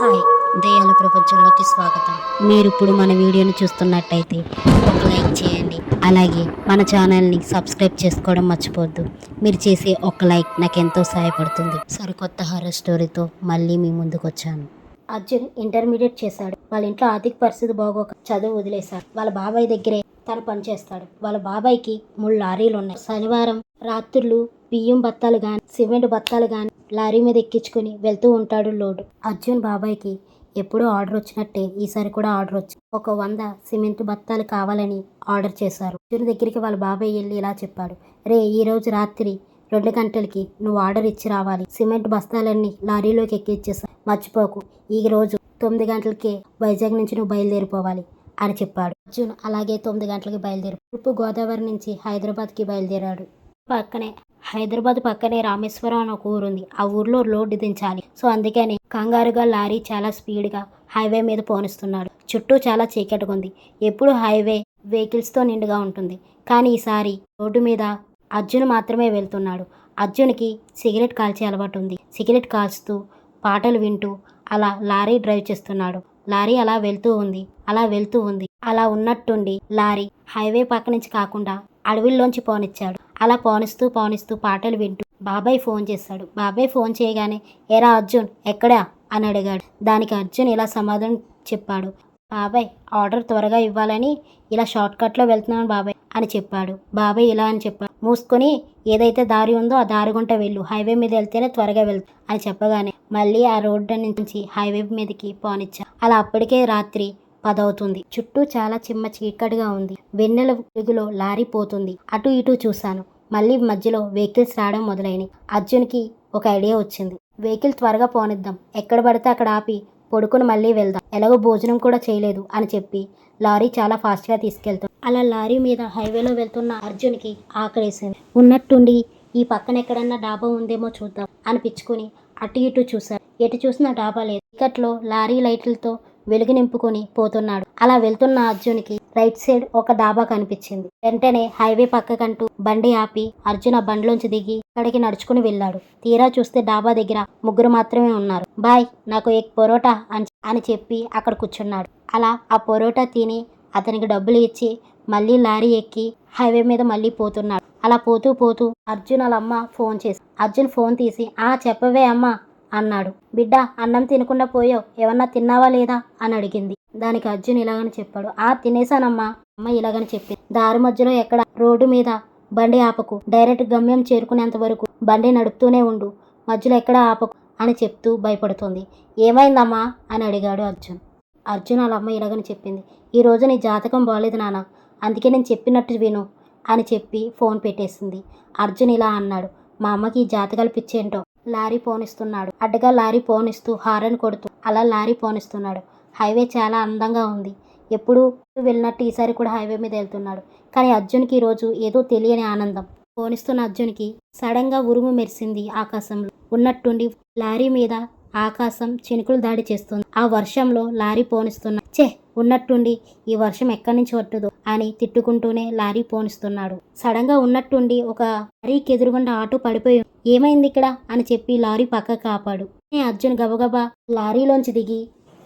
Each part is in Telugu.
హాయ్ దయ్యాల ప్రపంచంలోకి స్వాగతం. మీరు ఇప్పుడు మన వీడియోని చూస్తున్నట్టయితే ఒక లైక్ చేయండి. అలాగే మన ఛానల్ని సబ్స్క్రైబ్ చేసుకోవడం మర్చిపోద్దు మీరు చేసే ఒక లైక్ నాకు ఎంతో సహాయపడుతుంది. సరికొత్త హర్రర్ స్టోరీతో మళ్ళీ మీ ముందుకు వచ్చాను అర్జున్ ఇంటర్మీడియట్ చేశాడు. వాళ్ళ ఇంట్లో ఆర్థిక పరిస్థితి బాగోక చదువు వదిలేశాడు. వాళ్ళ బాబాయ్ దగ్గరే తను పనిచేస్తాడు. వాళ్ళ బాబాయ్కి మూడు లారీలు ఉన్నాయి శనివారం రాత్రులు బియ్యం బత్తాలు కానీ సిమెంట్ బత్తాలు కానీ లారీ మీద ఎక్కించుకుని వెళ్తూ ఉంటాడు లోడు. అర్జున్ బాబాయ్కి ఎప్పుడూ ఆర్డర్ వచ్చినట్టే ఈసారి కూడా ఆర్డర్ వచ్చి ఒక వంద సిమెంట్ బత్తాలు కావాలని ఆర్డర్ చేశారు. అర్జున్ దగ్గరికి వాళ్ళ బాబాయ్ వెళ్ళి ఇలా చెప్పాడు. రే ఈ రోజు రాత్రి రెండు గంటలకి నువ్వు ఆర్డర్ ఇచ్చి రావాలి. సిమెంట్ బస్తాలన్నీ లారీలోకి ఎక్కిచ్చేసా. మర్చిపోకు. ఈ రోజు తొమ్మిది గంటలకే వైజాగ్ నుంచి నువ్వు బయలుదేరిపోవాలి అని చెప్పాడు. అర్జున్ అలాగే తొమ్మిది గంటలకి బయలుదేరి తూర్పు గోదావరి నుంచి హైదరాబాద్కి బయలుదేరాడు. పక్కనే హైదరాబాద్ పక్కనే రామేశ్వరం అని ఒక ఊరుంది. ఆ ఊర్లో రోడ్డు దించాలి. సో అందుకని కంగారుగా లారీ చాలా స్పీడ్గా హైవే మీద పోనిస్తున్నాడు. చుట్టూ చాలా చీకటిగా ఉంది ఎప్పుడు హైవే వెహికల్స్తో నిండుగా ఉంటుంది. కానీ ఈసారి రోడ్డు మీద అర్జున్ మాత్రమే వెళ్తున్నాడు. అర్జున్కి సిగరెట్ కాల్చే అలవాటు ఉంది సిగరెట్ కాల్చుతూ పాటలు వింటూ అలా లారీ డ్రైవ్ చేస్తున్నాడు. లారీ అలా వెళ్తూ ఉంది. అలా వెళ్తూ ఉంది. అలా ఉన్నట్టుండి లారీ హైవే పక్క నుంచి కాకుండా అడవిల్లోంచి పోనిచ్చాడు. అలా పోనిస్తూ పోనిస్తూ పాటలు వింటూ బాబాయ్ ఫోన్ చేశాడు బాబాయ్ ఫోన్ చేయగానే ఎరా అర్జున్ ఎక్కడా? అని అడిగాడు. దానికి అర్జున్ ఇలా సమాధానం చెప్పాడు. బాబాయ్ ఆర్డర్ త్వరగా ఇవ్వాలని ఇలా షార్ట్ కట్లో వెళ్తున్నాను బాబాయ్ అని చెప్పాడు. బాబాయ్ ఇలా అని చెప్పాడు. మూసుకొని ఏదైతే దారి ఉందో ఆ దారి గుంట వెళ్ళు. హైవే మీద వెళ్తేనే త్వరగా వెళ్తు అని చెప్పగానే మళ్ళీ ఆ రోడ్డు నుంచి హైవే మీదకి పోనిచ్చా అలా అప్పటికే రాత్రి పదవుతుంది. చుట్టూ చాలా చిమ్మ చీకటిగా ఉంది. వెన్నెల వెలుగులో లారీ పోతుంది అటు ఇటు చూశాను. మళ్ళీ మధ్యలో వెహికల్స్ రావడం మొదలైనవి అర్జున్కి ఒక ఐడియా వచ్చింది. వెహికల్ త్వరగా పోనిద్దాం. ఎక్కడ పడితే అక్కడ ఆపి పడుకుని మళ్ళీ వెళ్దాం. ఎలాగో భోజనం కూడా చేయలేదు అని చెప్పి లారీ చాలా ఫాస్ట్గా తీసుకెళ్తాం అలా లారీ మీద హైవేలో వెళ్తున్న అర్జున్కి ఆకలేసింది. ఉన్నట్టుండి ఈ పక్కన ఎక్కడన్నా డాబా ఉందేమో చూద్దాం అనిపించుకుని అటు ఇటు చూశారు ఎటు చూసినా డాబా లేదు. ఇక్కట్లో లారీ లైట్లతో వెలుగు నింపుకొని పోతున్నాడు. అలా వెళ్తున్న అర్జున్కి రైట్ సైడ్ ఒక డాబా కనిపించింది. వెంటనే హైవే పక్కకంటూ బండి ఆపి అర్జున్ ఆ బండిలోంచి దిగి అక్కడికి నడుచుకుని వెళ్ళాడు. తీరా చూస్తే డాబా దగ్గర ముగ్గురు మాత్రమే ఉన్నారు. బాయ్ నాకు ఎక్ పొరోటా అని అని చెప్పి అక్కడ కూర్చున్నాడు. అలా ఆ పొరోటా తిని అతనికి డబ్బులు ఇచ్చి మళ్ళీ లారీ ఎక్కి హైవే మీద మళ్ళీ పోతున్నాడు. అలా పోతూ పోతూ అర్జున్ వాళ్ళ అమ్మ ఫోన్ చేసి అర్జున్ ఫోన్ తీసి ఆ చెప్పవే అమ్మా అన్నాడు. బిడ్డ అన్నం తినకుండా పోయావు. ఏమన్నా తిన్నావా లేదా? అని అడిగింది. దానికి అర్జున్ ఇలాగని చెప్పాడు. ఆ తినేసానమ్మా అమ్మ ఇలాగని చెప్పింది. దారి మధ్యలో ఎక్కడ? రోడ్డు మీద. బండి ఆపకు. డైరెక్ట్ గమ్యం చేరుకునేంత వరకు బండి నడుపుతూనే ఉండు. మధ్యలో ఎక్కడ ఆపకు? అని చెప్తూ భయపడుతుంది. ఏమైందమ్మా? అని అడిగాడు అర్జున్. అర్జున్ వాళ్ళ అమ్మ ఇలాగని చెప్పింది. ఈ నీ జాతకం బాగలేదు నాన్న. అందుకే నేను చెప్పినట్టు విను అని చెప్పి ఫోన్ పెట్టేసింది. అర్జున్ ఇలా అన్నాడు. మా అమ్మకి ఈ జాతకాలు పిచ్చేంటో? లారీ పోనిస్తున్నాడు. అడ్డగా లారీ పోనిస్తూ హారన్ కొడుతూ అలా లారీ పోనిస్తున్నాడు. హైవే చాలా అందంగా ఉంది. ఎప్పుడు వెళ్ళినట్టు ఈసారి కూడా హైవే మీద వెళ్తున్నాడు. కానీ అర్జున్కి ఈరోజు ఏదో తెలియని ఆనందం. పోనిస్తున్న అర్జున్కి సడన్గా ఉరుము మెరిసింది ఆకాశంలో. ఉన్నట్టుండి లారీ మీద ఆకాశం చినుకులు దాడి చేస్తుంది. ఆ వర్షంలో లారీ పోనిస్తున్నా చే ఉన్నట్టుండి ఈ వర్షం ఎక్కడి నుంచి పట్టదు అని తిట్టుకుంటూనే లారీ పోనిస్తున్నాడు. సడన్గా ఉన్నట్టుండి ఒక లారీకి ఎదురుగుండా ఆటో పడిపోయి ఏమైంది ఇక్కడ అని చెప్పి లారీ పక్క కాపాడు అర్జున్ గబగబా లారీలోంచి దిగి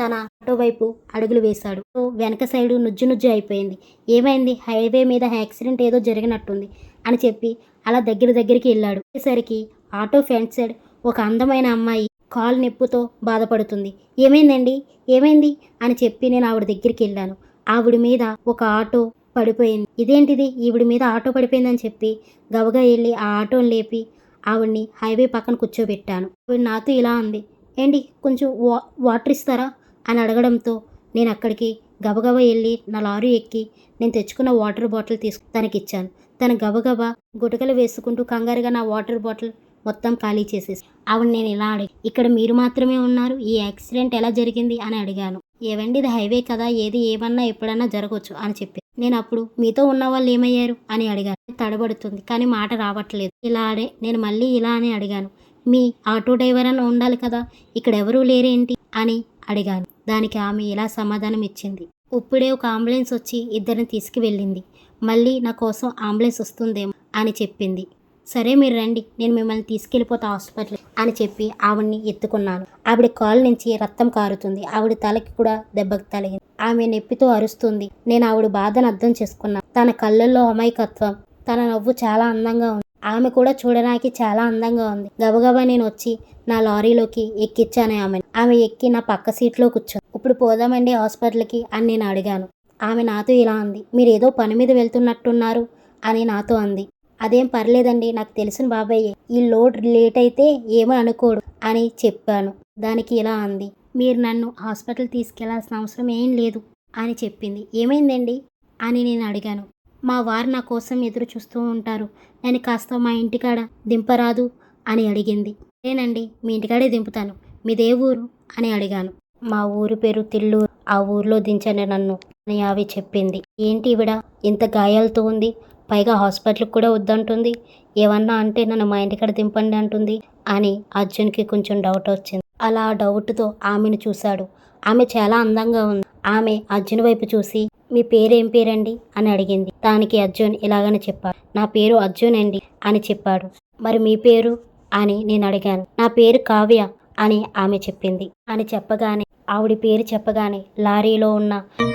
తన ఆటో వైపు అడుగులు వేశాడు. వెనక సైడు నుజ్జు నుజ్జు అయిపోయింది. ఏమైంది? హైవే మీద యాక్సిడెంట్ ఏదో జరిగినట్టుంది అని చెప్పి అలా దగ్గర దగ్గరికి వెళ్ళాడు. వచ్చేసరికి ఆటో ఫ్రంట్ సైడ్ ఒక అందమైన అమ్మాయి కాలు నొప్పుతో బాధపడుతుంది. ఏమైందండి? ఏమైంది? అని చెప్పి నేను ఆవిడ దగ్గరికి వెళ్ళాను. ఆవిడ మీద ఒక ఆటో పడిపోయింది. ఇదేంటిది? ఈవిడ మీద ఆటో పడిపోయిందని చెప్పి గబగా వెళ్ళి ఆ ఆటోని లేపి ఆవిడ్ని హైవే పక్కన కూర్చోబెట్టాను. ఆవిడ నాతో ఇలా ఉంది ఏంటి? కొంచెం వా వాటర్ ఇస్తారా? అని అడగడంతో నేను అక్కడికి గబగబా వెళ్ళి నా లారీ ఎక్కి నేను తెచ్చుకున్న వాటర్ బాటిల్ తీసుకు తనకిచ్చాను. తను గబగబా గుటకలు వేసుకుంటూ కంగారుగా నా వాటర్ బాటిల్ మొత్తం ఖాళీ చేసేసి. ఆవిడ నేను ఇలా అడిగి ఇక్కడ మీరు మాత్రమే ఉన్నారు? ఈ యాక్సిడెంట్ ఎలా జరిగింది? అని అడిగాను. ఏవండి ఇది హైవే కదా ఏది ఏమన్నా ఎప్పుడన్నా జరగవచ్చు అని చెప్పి. నేను అప్పుడు మీతో ఉన్న వాళ్ళు ఏమయ్యారు? అని అడిగాను. తడబడుతుంది కానీ మాట రావట్లేదు. ఇలా అడే నేను మళ్ళీ ఇలా అని అడిగాను. మీ ఆటో డ్రైవర్ అని ఉండాలి కదా ఇక్కడ ఎవరూ లేరేంటి? అని అడిగాను. దానికి ఆమె ఇలా సమాధానం ఇచ్చింది. ఇప్పుడే ఒక అంబులెన్స్ వచ్చి ఇద్దరిని తీసుకువెళ్ళింది. మళ్ళీ నా కోసం అంబులెన్స్ వస్తుందేమో అని చెప్పింది. సరే మీరు రండి నేను మిమ్మల్ని తీసుకెళ్ళిపోతా హాస్పిటల్ అని చెప్పి ఆవిడ్ని ఎత్తుకున్నాను. ఆవిడ కాలు నుంచి రక్తం కారుతుంది. ఆవిడ తలకి కూడా దెబ్బకు తగిలింది. ఆమె నొప్పితో అరుస్తుంది. నేను ఆవిడ బాధను అర్థం చేసుకున్నాను తన కళ్ళల్లో అమాయకత్వం తన నవ్వు చాలా అందంగా ఉంది. ఆమె కూడా చూడడానికి చాలా అందంగా ఉంది. గబగబా నేను వచ్చి నా లారీలోకి ఎక్కించాను ఆమె ఆమె ఎక్కి నా పక్క సీట్లో కూర్చొని ఇప్పుడు పోదామండి హాస్పిటల్కి అని నేను అడిగాను. ఆమె నాతో ఇలా అంది. మీరు ఏదో పని మీద వెళ్తున్నట్టున్నారు అని నాతో అంది. అదేం పర్లేదండి నాకు తెలిసిన బాబాయ్. ఈ లోడ్ లేట్ అయితే ఏమో అనుకోడు అని చెప్పాను. దానికి ఇలా అంది. మీరు నన్ను హాస్పిటల్ తీసుకెళ్ళాల్సిన అవసరం ఏం లేదు అని చెప్పింది. ఏమైందండి అని నేను అడిగాను. మా వారు నా కోసం ఎదురు చూస్తూ ఉంటారు. నేను కాస్త మా ఇంటికాడ దింపరాదు అని అడిగింది. నేనండి మీ ఇంటికాడే దింపుతాను. మీదే ఊరు అని అడిగాను. మా ఊరు పేరు తిల్లూరు. ఆ ఊర్లో దించండి నన్ను అని ఆవి చెప్పింది. ఏంటి ఇవిడ? ఇంత గాయాలతో ఉంది. పైగా హాస్పిటల్కి కూడా వద్దంటుంది. ఏమన్నా అంటే నన్ను మా ఇంటికాడ దింపండి అంటుంది అని అర్జున్కి కొంచెం డౌట్ వచ్చింది. అలా ఆ డౌట్తో ఆమెను చూశాడు. ఆమె చాలా అందంగా ఉంది. ఆమె అర్జున్ వైపు చూసి మీ పేరు ఏం పేరండి? అని అడిగింది. దానికి అర్జున్ ఇలాగని చెప్పాడు. నా పేరు అర్జున్ అండి అని చెప్పాడు. మరి మీ పేరు? అని నేను అడిగాను. నా పేరు కావ్య అని ఆమె చెప్పింది. అని చెప్పగానే ఆవిడ పేరు చెప్పగానే లారీలో ఉన్న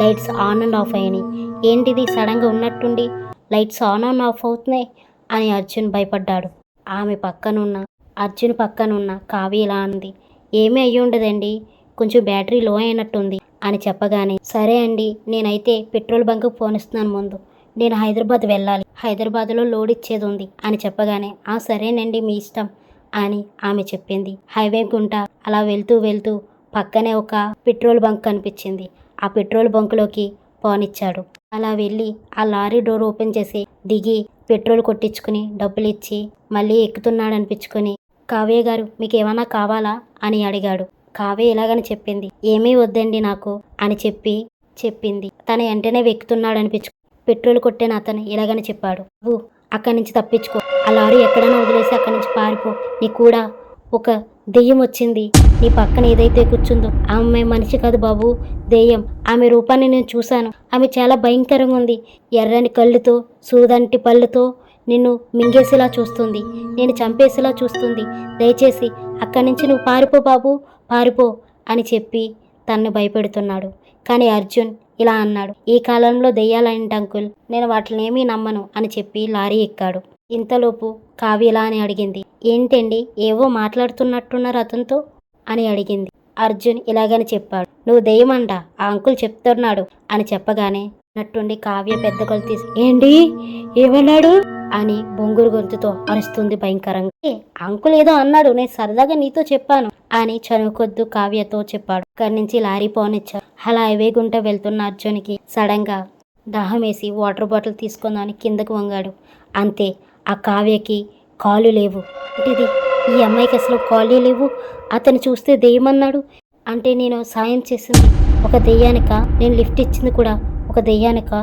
లైట్స్ ఆన్ అండ్ ఆఫ్ అయినాయి. ఏంటిది? సడన్గా ఉన్నట్టుండి లైట్స్ ఆన్ ఆన్ ఆఫ్ అవుతున్నాయి అని అర్జున్ భయపడ్డాడు. ఆమె పక్కనున్న అర్జున్ పక్కనున్న కావ్య ఇలా అంది ఏమీ అయ్యి ఉండదండి కొంచెం బ్యాటరీ లో అయినట్టుంది అని చెప్పగానే సరే అండి నేనైతే పెట్రోల్ బంక్ ఫోన్ ఇస్తున్నాను ముందు నేను హైదరాబాద్ వెళ్ళాలి హైదరాబాద్లో లోడ్ ఇచ్చేది ఉంది అని చెప్పగానే ఆ సరేనండి మీ ఇష్టం అని ఆమె చెప్పింది. హైవే గుంట అలా వెళ్తూ వెళ్తూ పక్కనే ఒక పెట్రోల్ బంక్ కనిపించింది. ఆ పెట్రోల్ బంకులోకి పోనిచ్చాడు. అలా వెళ్ళి ఆ లారీ డోర్ ఓపెన్ చేసి దిగి పెట్రోల్ కొట్టించుకుని డబ్బులు ఇచ్చి మళ్ళీ ఎక్కుతున్నాడు అనిపించుకొని కావ్య గారు మీకు ఏమైనా కావాలా? అని అడిగాడు. కావ్య ఇలాగని చెప్పింది. ఏమీ వద్దండి నాకు అని చెప్పి చెప్పింది. తన వెంటనే వెక్కుతున్నాడు అనిపించు పెట్రోల్ కొట్టిన అతను ఇలాగని చెప్పాడు. అక్కడి నుంచి తప్పించుకో. ఆ లారీ ఎక్కడైనా వదిలేసి అక్కడి నుంచి పారిపో. నీ కూడా ఒక దెయ్యం వచ్చింది. నీ పక్కన ఏదైతే కూర్చుందో ఆమె మనిషి కాదు బాబు దెయ్యం. ఆమె రూపాన్ని నేను చూశాను. ఆమె చాలా భయంకరంగా ఉంది. ఎర్రని కళ్ళుతో సూదంటి పళ్ళుతో నిన్ను మింగేసేలా చూస్తుంది. నేను చంపేసేలా చూస్తుంది. దయచేసి అక్కడి నుంచి నువ్వు పారిపో బాబు పారిపో అని చెప్పి తన్ను భయపెడుతున్నాడు. కానీ అర్జున్ ఇలా అన్నాడు. ఈ కాలంలో దెయ్యాలంటే అంకుల్ నేను వాటిని ఏమీ నమ్మను అని చెప్పి లారీ ఎక్కాడు. ఇంతలోపు కావ్య ఇలా అని అడిగింది. ఏంటండి? ఏవో మాట్లాడుతున్నట్టున్నారు అతనితో? అని అడిగింది. అర్జున్ ఇలాగని చెప్పాడు. నువ్వు దెయ్యమంట ఆ అంకుల్ చెప్తున్నాడు అని చెప్పగానే నట్టుండి కావ్య పెద్ద కళ్ళు తీసి ఏంటి? ఏమన్నాడు? అని బొంగురు గొంతుతో అరుస్తుంది భయంకరంగా. అంకుల్ ఏదో అన్నాడు. నేను సరదాగా నీతో చెప్పాను అని చనుకొద్దు కావ్యతో చెప్పాడు. అక్కడి నుంచి లారీ పోనిచ్చాడు. అలా హైవే గుంట వెళ్తున్న అర్జున్కి సడన్గా దాహం వేసి వాటర్ బాటిల్ తీసుకుందామని కిందకు వంగాడు. అంతే ఆ కావ్యకి కాళ్ళు లేవు. ఇది ఈ అమ్మాయికి అసలు కాళ్ళు లేవు? అతను చూస్తే దెయ్యమన్నాడు. అంటే నేను సాయం చేసింది ఒక దెయ్యానిక? నేను లిఫ్ట్ ఇచ్చింది కూడా ఒక దెయ్యానిక?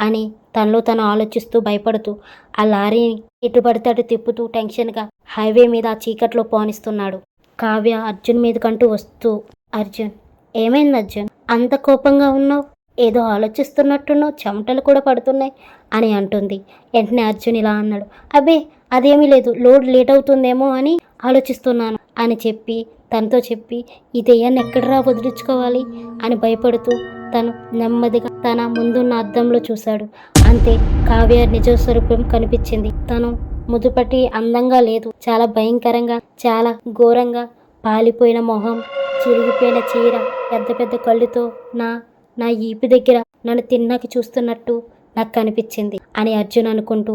అని తనలో తను ఆలోచిస్తూ భయపడుతూ ఆ లారీని ఎటు పడితే అటు తిప్పుతూ టెన్షన్గా హైవే మీద ఆ చీకట్లో పోనిస్తున్నాడు కావ్య అర్జున్ మీదకంటూ వస్తూ అర్జున్ ఏమైంది అర్జున్? అంత కోపంగా ఉన్నావు? ఏదో ఆలోచిస్తున్నట్టున్నావు? చెమటలు కూడా పడుతున్నాయి? అని అంటుంది. వెంటనే అర్జున్ ఇలా అన్నాడు. అబ్బే అదేమీ లేదు లోడ్ లేట్ అవుతుందేమో అని ఆలోచిస్తున్నాను అని చెప్పి తనతో చెప్పి ఈ దెయ్యాన్ని ఎక్కడరా వదిలించుకోవాలి? అని భయపడుతూ తను నెమ్మదిగా తన ముందున్న అద్దంలో చూశాడు. అంతే కావ్య నిజ స్వరూపం కనిపించింది. తను ముదుపటి అందంగా లేదు. చాలా భయంకరంగా చాలా ఘోరంగా పాలిపోయిన మొహం చిరిగిపోయిన చీర పెద్ద పెద్ద కళ్ళుతో నా నా ఈపి దగ్గర నన్ను తిన్నాకి చూస్తున్నట్టు నాకు కనిపించింది అని అర్జున్ అనుకుంటూ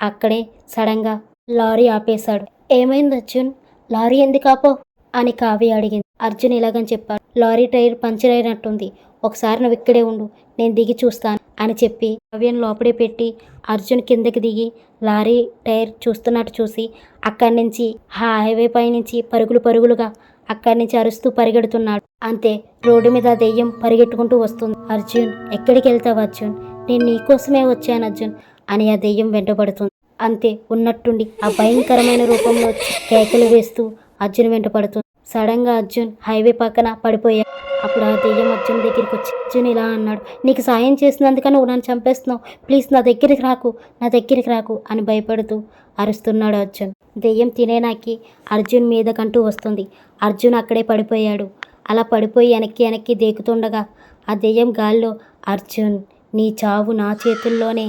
అక్కడే సడన్గా లారీ ఆపేశాడు. ఏమైంది అర్జున్? లారీ ఎందుకు ఆపో? అని కావ్య అడిగింది. అర్జున్ ఇలాగని చెప్పాడు. లారీ టైర్ పంచర్ అయినట్టుంది. ఒకసారి నువ్వు ఇక్కడే ఉండు. నేను దిగి చూస్తాను అని చెప్పి కావ్యను లోపడే పెట్టి అర్జున్ కిందకి దిగి లారీ టైర్ చూస్తున్నట్టు చూసి అక్కడి నుంచి ఆ హైవే పై నుంచి పరుగులు పరుగులుగా అక్కడి నుంచి అరుస్తూ పరిగెడుతున్నాడు. అంతే రోడ్డు మీద దెయ్యం పరిగెట్టుకుంటూ వస్తుంది. అర్జున్ ఎక్కడికి వెళ్తావు అర్జున్? నేను నీకోసమే వచ్చాను అర్జున్ అని ఆ దెయ్యం వెంటబడుతుంది. అంతే ఉన్నట్టుండి. ఆ భయంకరమైన రూపంలో కేకలు వేస్తూ అర్జున్ వెంట పడుతుంది. సడన్గా అర్జున్ హైవే పక్కన పడిపోయా అప్పుడు ఆ దెయ్యం అర్జున్ దగ్గరికి వచ్చి అర్జున్ ఇలా అన్నాడు నీకు సాయం చేసినందుకని నువ్వు నన్ను చంపేస్తున్నావు. ప్లీజ్ నా దగ్గరికి రాకు నా దగ్గరికి రాకు అని భయపడుతూ అరుస్తున్నాడు అర్జున్. దెయ్యం తినేనాకి అర్జున్ మీదకంటూ వస్తుంది. అర్జున్ అక్కడే పడిపోయాడు. అలా పడిపోయి వెనక్కి వెనక్కి దేకుతుండగా ఆ దెయ్యం గాల్లో అర్జున్ నీ చావు నా చేతుల్లోనే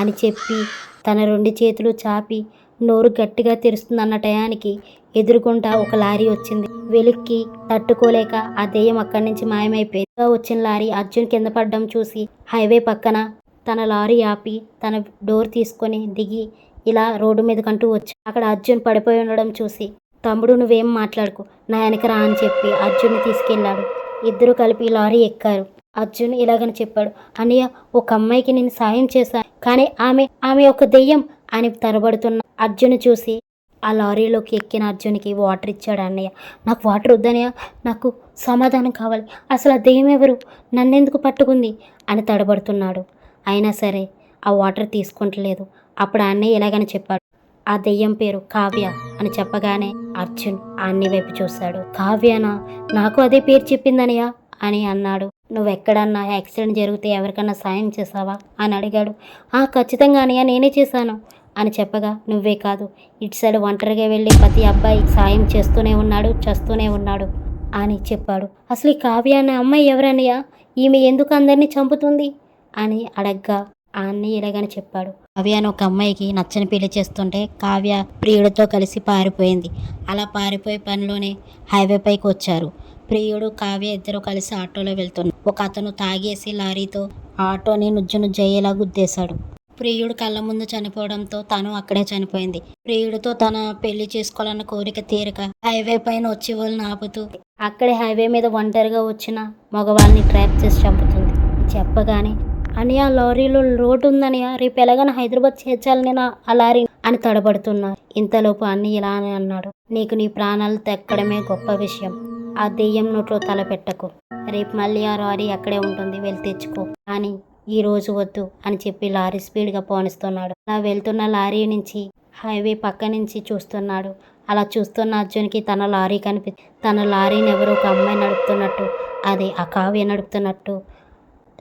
అని చెప్పి తన రెండు చేతులు చాపి నోరు గట్టిగా తెరుస్తుందన్న టయానికి ఎదురుకుంటా ఒక లారీ వచ్చింది. వెలుక్కి తట్టుకోలేక ఆ దెయ్యం అక్కడి నుంచి మాయమైపోయింది. వచ్చిన లారీ అర్జున్ కింద పడ్డం చూసి హైవే పక్కన తన లారీ ఆపి తన డోర్ తీసుకొని దిగి ఇలా రోడ్డు మీదకంటూ వచ్చి అక్కడ అర్జున్ పడిపోయి ఉండడం చూసి తమ్ముడు నువ్వేం మాట్లాడుకు. నా వెనక రా అని చెప్పి అర్జున్ని తీసుకెళ్ళాడు. ఇద్దరు కలిపి లారీ ఎక్కారు. అర్జున్ ఇలాగని చెప్పాడు. అన్నయ్య ఒక అమ్మాయికి నేను సాయం చేశాను కానీ ఆమె ఆమె ఒక దెయ్యం అని తరబడుతున్న అర్జున్ చూసి ఆ లారీలోకి ఎక్కిన అర్జున్కి వాటర్ ఇచ్చాడు అన్నయ్య. నాకు వాటర్ వద్దనయ్య నాకు సమాధానం కావాలి. అసలు ఆ దెయ్యం ఎవరు? నన్నెందుకు పట్టుకుంది? అని తడబడుతున్నాడు. అయినా సరే ఆ వాటర్ తీసుకుంటలేదు. అప్పుడు అన్నయ్య ఇలాగని చెప్పాడు. ఆ దెయ్యం పేరు కావ్య అని చెప్పగానే అర్జున్ అన్ని వైపు చూశాడు. కావ్యనా? నాకు అదే పేరు చెప్పిందనయ్య అని అన్నాడు. నువ్వెక్కడన్నా యాక్సిడెంట్ జరిగితే ఎవరికన్నా సాయం చేసావా? అని అడిగాడు. ఆ ఖచ్చితంగా అనియా నేనే చేశాను అని చెప్పగా నువ్వే కాదు. ఇటు సైడ్ ఒంటరిగా వెళ్ళి ప్రతి అబ్బాయి సాయం చేస్తూనే ఉన్నాడు చేస్తూనే ఉన్నాడు అని చెప్పాడు. అసలు ఈ కావ్య అనే అమ్మాయి ఎవరన్నయ్యా? ఈమె ఎందుకు అందరినీ చంపుతుంది? అని అడగ్గా అన్ని ఇలాగని చెప్పాడు. కావ్య అని ఒక అమ్మాయికి నచ్చని పెళ్ళి చేస్తుంటే కావ్య ప్రియుడితో కలిసి పారిపోయింది. అలా పారిపోయే పనిలోనే హైవే పైకి వచ్చారు. ప్రియుడు కావ్య ఇద్దరు కలిసి ఆటోలో వెళ్తున్నారు. ఒక అతను తాగేసి లారీతో ఆటోని నుజ్జు నుజ్జయ్యేలా గుద్దేశాడు. ప్రియుడు కళ్ళ ముందు చనిపోవడంతో తను అక్కడే చనిపోయింది. ప్రియుడితో తన పెళ్ళి చేసుకోవాలన్న కోరిక తీరక హైవే పైన వచ్చే వాళ్ళని ఆపుతూ అక్కడే హైవే మీద ఒంటరిగా వచ్చిన మగవాళ్ళని ట్రాప్ చేసి చంపుతుంది. చెప్పగానే అని ఆ లారీలో రోడ్డు ఉందనియా? రేపు ఎలాగైనా హైదరాబాద్ చేర్చాలి నేను ఆ- లారీ అని తడబడుతున్నారు ఇంతలోపు అన్ని ఇలా అని అన్నాడు. నీకు నీ ప్రాణాలు తెక్కడమే గొప్ప విషయం. ఆ దెయ్యం నోట్లో తల పెట్టకు. రేపు మళ్ళీ ఆ లారీ అక్కడే ఉంటుంది వెళ్ళి తెచ్చుకో. అని ఈ రోజు వద్దు అని చెప్పి లారీ స్పీడ్గా పోనిస్తున్నాడు. అలా వెళ్తున్న లారీ నుంచి హైవే పక్క నుంచి చూస్తున్నాడు. అలా చూస్తున్న అర్జున్కి తన లారీ కనిపి తన లారీని ఎవరో ఒక అమ్మాయి నడుపుతున్నట్టు అది ఆ కావ్య నడుపుతున్నట్టు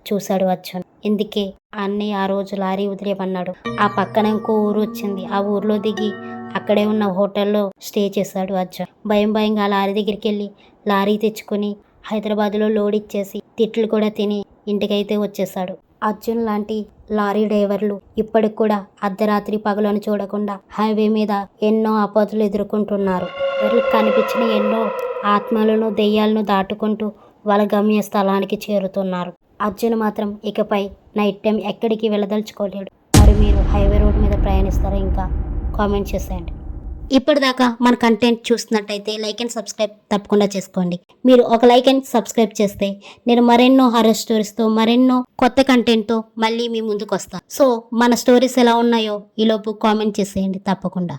చూశాడు అర్జున్. ఇందుకే అన్ని ఆ రోజు లారీ వదిలేమన్నాడు. ఆ పక్కన ఇంకో ఊరు వచ్చింది. ఆ ఊర్లో దిగి అక్కడే ఉన్న హోటల్లో స్టే చేశాడు అర్జున్. భయం భయంగా ఆ లారీ దగ్గరికి వెళ్ళి లారీ తెచ్చుకొని హైదరాబాద్లో లోడ్ ఇచ్చేసి తిట్లు కూడా తిని ఇంటికైతే వచ్చేసాడు అర్జున్ లాంటి లారీ డ్రైవర్లు ఇప్పటికి కూడా అర్ధరాత్రి పగలను చూడకుండా హైవే మీద ఎన్నో ఆపదలు ఎదుర్కొంటున్నారు. ఎవరికి కనిపించిన ఎన్నో ఆత్మలను దెయ్యాలను దాటుకుంటూ వాళ్ళ గమ్య స్థలానికి చేరుతున్నారు. అర్జున్ మాత్రం ఇకపై నైట్ టైం ఎక్కడికి వెళ్ళదలుచుకోలేడు. మరి మీరు హైవే రోడ్ మీద ప్రయాణిస్తారా ఇంకా? కామెంట్ చేసేయండి. ఇప్పటిదాకా మన కంటెంట్ చూస్తున్నట్టయితే లైక్ అండ్ సబ్స్క్రైబ్ తప్పకుండా చేసుకోండి. మీరు ఒక లైక్ అండ్ సబ్స్క్రైబ్ చేస్తే నేను మరెన్నో హారర్ స్టోరీస్తో మరెన్నో కొత్త కంటెంట్తో మళ్ళీ మీ ముందుకు వస్తాను సో మన స్టోరీస్ ఎలా ఉన్నాయో ఈలోపు కామెంట్ చేసేయండి తప్పకుండా.